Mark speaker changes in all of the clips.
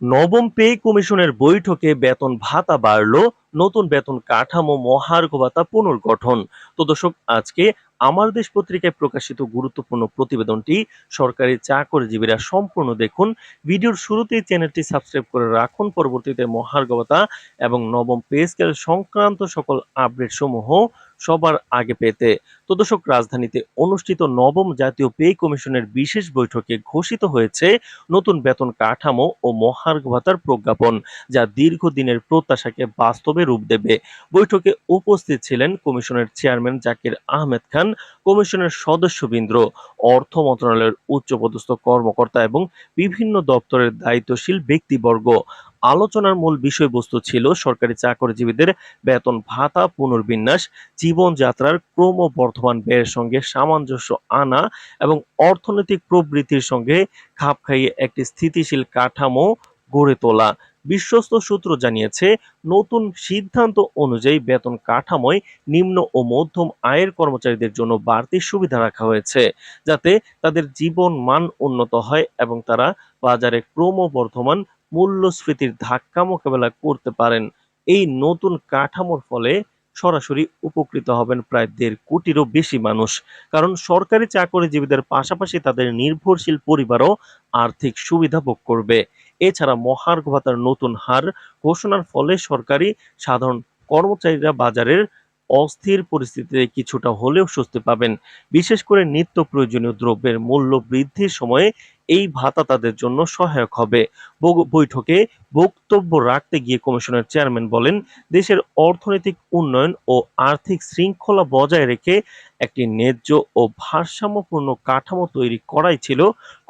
Speaker 1: নবম পে কমিশনের বৈঠকে বেতন ভাতা বাড়ল, নতুন বেতন কাঠামো মহার্ঘ ভাতা পুনর্গঠন। তো দর্শক, আজকে আমার দেশ পত্রিকায় প্রকাশিত গুরুত্বপূর্ণ প্রতিবেদনটি সরকারি চাকরিজীবীরা সম্পূর্ণ দেখুন। ভিডিওর শুরুতেই চ্যানেলটি সাবস্ক্রাইব করে রাখুন। পরবর্তীতে মহার্ঘ ভাতা এবং নবম পে স্কেল সংক্রান্ত সকল আপডেট সমূহ সবার আগে পেতে। তো দর্শক, রাজধানীতে অনুষ্ঠিত নবম জাতীয় পে কমিশনের বিশেষ বৈঠকে ঘোষিত হয়েছে নতুন বেতন কাঠামো ও মহার্ঘ ভাতার প্রজ্ঞাপন, যা দীর্ঘদিনের প্রত্যাশাকে বাস্তবে রূপ দেবে। বৈঠকে উপস্থিত ছিলেন কমিশনের চেয়ারম্যান জাকির আহমেদ খান, কমিশনের সদস্যবৃন্দ, অর্থ মন্ত্রণালয়ের উচ্চপদস্থ কর্মকর্তা এবং বিভিন্ন দপ্তরের দায়িত্বশীল ব্যক্তিবর্গ। আলোচনার মূল বিষয়বস্তু ছিল সরকারি চাকরিজীবীদের বেতন ভাতা, পুনর্বিন্যাস, জীবনযাত্রার ক্রমবর্ধমান ব্যয়ের সঙ্গে সামঞ্জস্য আনা এবং অর্থনৈতিক প্রবৃদ্ধির সঙ্গে খাপ খাইয়ে একটি স্থিতিশীল কাঠামো গড়ে তোলা। বিশ্বস্ত সূত্র জানিয়েছে, নতুন সিদ্ধান্ত অনুযায়ী বেতন কাঠামোয় নিম্ন ও মধ্যম আয়ের কর্মচারীদের জন্য বাড়তি সুবিধা রাখা হয়েছে, যাতে তাদের জীবন মান উন্নত হয় এবং তারা বাজারে ক্রমবর্ধমান মূল্যস্ফীতির ধাক্কা মোকাবেলা করতে পারেন। এই নতুন কাঠামোর ফলে সরাসরি উপকৃত হবেন প্রায় দেড় কোটিরও বেশি মানুষ। কারণ সরকারি চাকরিজীবীদের পাশাপাশি তাদের নির্ভরশীল পরিবারও আর্থিক সুবিধা ভোগ করবে। এছাড়া মহার্ঘ ভাতার নতুন হার ঘোষণার ফলে সরকারি সাধারণ কর্মচারীরা বাজারের অস্থির পরিস্থিতিতে কিছুটা হলেও স্বস্তি পাবেন। বিশেষ করে নিত্য প্রয়োজনীয় দ্রব্যের মূল্য বৃদ্ধির সময়ে এই ভাতা তাদের জন্য সহায়ক হবে। বৈঠকে বক্তব্য রাখতে গিয়ে কমিশনের চেয়ারম্যান বলেন, দেশের অর্থনৈতিক উন্নয়ন ও আর্থিক শৃঙ্খলা বজায় রেখে একটি ন্যায্য ও ভারসাম্যপূর্ণ কাঠামো তৈরি করাই ছিল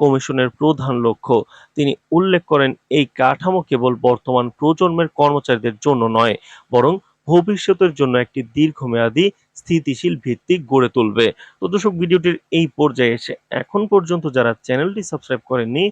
Speaker 1: কমিশনের প্রধান লক্ষ্য। তিনি উল্লেখ করেন, এই কাঠামো কেবল বর্তমান প্রজন্মের কর্মচারীদের জন্য নয়, বরং ভবিষ্যতের জন্য একটি দীর্ঘমেয়াদী স্থিতিশীল ভিত্তি গড়ে তুলবে। তো দর্শক, ভিডিওটির এই পর্যায়ে এসে এখন পর্যন্ত যারা চ্যানেলটি সাবস্ক্রাইব করেননি,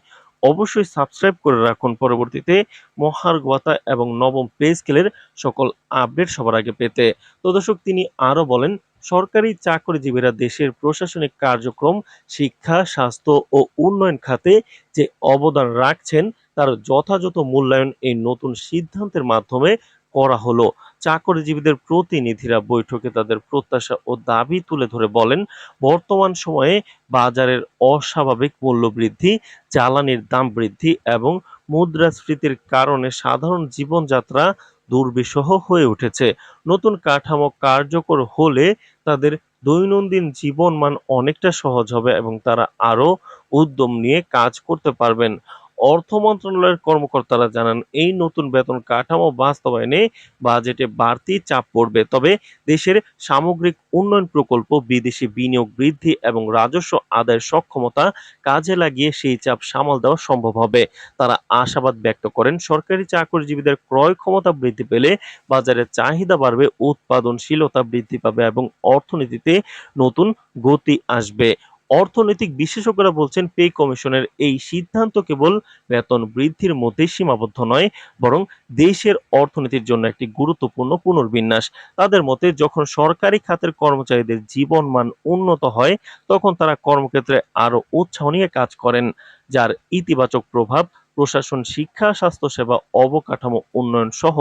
Speaker 1: অবশ্যই সাবস্ক্রাইব করে রাখুন। পরবর্তীতে মহার্ঘ ভাতা এবং নবম পে স্কেলের সকল আপডেট সবার আগে পেতে। তো দর্শক, তিনি আরও বলেন, সরকারি চাকরিজীবীরা দেশের প্রশাসনিক কার্যক্রম, শিক্ষা, স্বাস্থ্য ও উন্নয়ন খাতে যে অবদান রাখছেন, তার যথাযথ মূল্যায়ন এই নতুন সিদ্ধান্তের মাধ্যমে করা হলো। চাকরিজীবীদের প্রতিনিধিরা বৈঠকে তাদের প্রত্যাশা ও দাবি তুলে ধরে বলেন, বর্তমান সময়ে বাজারের অস্বাভাবিক মূল্য বৃদ্ধি জ্বালানির দাম বৃদ্ধি এবং মুদ্রাস্ফীতির কারণে সাধারণ জীবনযাত্রা দুর্বিষহ হয়ে উঠেছে। নতুন কাঠামো কার্যকর হলে তাদের দৈনন্দিন জীবনমান অনেকটা সহজ হবে এবং তারা আরও উদ্যম নিয়ে কাজ করতে পারবেন। অর্থ মন্ত্রণালয়ের কর্মকর্তারা জানান, এই নতুন বেতন কাঠামো বাস্তবায়নে বাজেটে বাড়তি চাপ পড়বে। তবে দেশের সামগ্রিক উন্নয়ন প্রকল্প, বিদেশি বিনিয়োগ বৃদ্ধি এবং রাজস্ব আদায়ের সক্ষমতা কাজে লাগিয়ে সেই চাপ সামাল দেওয়া সম্ভব হবে। তারা আশাবাদ ব্যক্ত করেন, সরকারি চাকরিজীবীদের ক্রয় ক্ষমতা বৃদ্ধি পেলে বাজারে চাহিদা বাড়বে, উৎপাদনশীলতা বৃদ্ধি পাবে এবং অর্থনীতিতে নতুন গতি আসবে। অর্থনৈতিক বিশেষজ্ঞরা বলছেন পে কমিশনের এই সিদ্ধান্ত কেবল বেতন বৃদ্ধির মধ্যেই সীমাবদ্ধ নয়, বরং দেশের অর্থনীতির জন্য একটি গুরুত্বপূর্ণ পুনর্বিন্যাস। তাদের মতে, যখন সরকারি খাতের কর্মচারীদের জীবনমান উন্নত হয়, তখন তারা কর্মক্ষেত্রে আরও উৎসাহ নিয়ে কাজ করেন, যার ইতিবাচক প্রভাব প্রশাসন, শিক্ষা, স্বাস্থ্যসেবা, অবকাঠামো উন্নয়ন সহ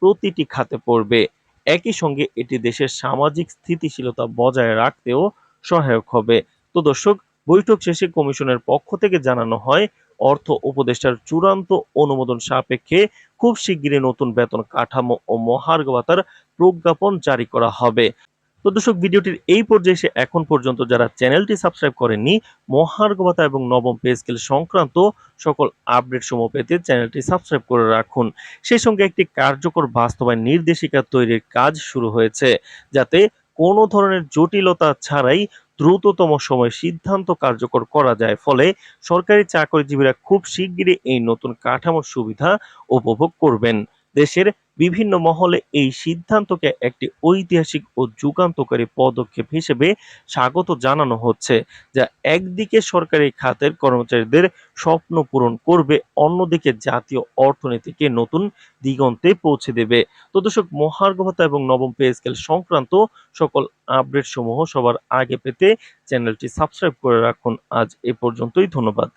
Speaker 1: প্রতিটি খাতে পড়বে। একই সঙ্গে এটি দেশের সামাজিক স্থিতিশীলতা বজায় রাখতেও সহায়ক হবে। তো দর্শক, বৈঠক শেষে কমিশনের পক্ষ থেকে জানানো হয়, অর্থ উপদেষ্টার চূড়ান্ত অনুমোদন সাপেক্ষে খুব শিগগিরই নতুন বেতন কাঠামো ও মহার্ঘ ভাতার প্রজ্ঞাপন জারি করা হবে। তো দর্শক, ভিডিওটির এই পর্যায়ে এসে এখন পর্যন্ত যারা চ্যানেলটি সাবস্ক্রাইব করেননি মহার্ঘ ভাতা এবং নবম পে স্কেল সংক্রান্ত সকল আপডেট সমূহ পেতে চ্যানেলটি সাবস্ক্রাইব করে রাখুন। সেই সঙ্গে একটি কার্যকর বাস্তবায়ন নির্দেশিকা তৈরির কাজ শুরু হয়েছে, যাতে কোনো ধরনের জটিলতা ছাড়াই দ্রুততম সময়ে সিদ্ধান্ত কার্যকর করা যায়। ফলে সরকারি চাকরিজীবীরা খুব শিগগিরই এই নতুন কাঠামোর সুবিধা উপভোগ করবেন। দেশের বিভিন্ন মহলে এই সিদ্ধান্তকে একটি ঐতিহাসিক ও যুগান্তকারী পদক্ষেপ হিসেবে স্বাগত জানানো হচ্ছে, যা একদিকে সরকারি খাতের কর্মচারীদের স্বপ্ন পূরণ করবে, অন্যদিকে জাতীয় অর্থনীতিকে নতুন দিগন্তে পৌঁছে দেবে। তো দর্শক, মহার্ঘ ভাতা এবং নবম পে স্কেল সংক্রান্ত সকল আপডেট সমূহ সবার আগে পেতে চ্যানেলটি সাবস্ক্রাইব করে রাখুন। আজ এ পর্যন্তই, ধন্যবাদ।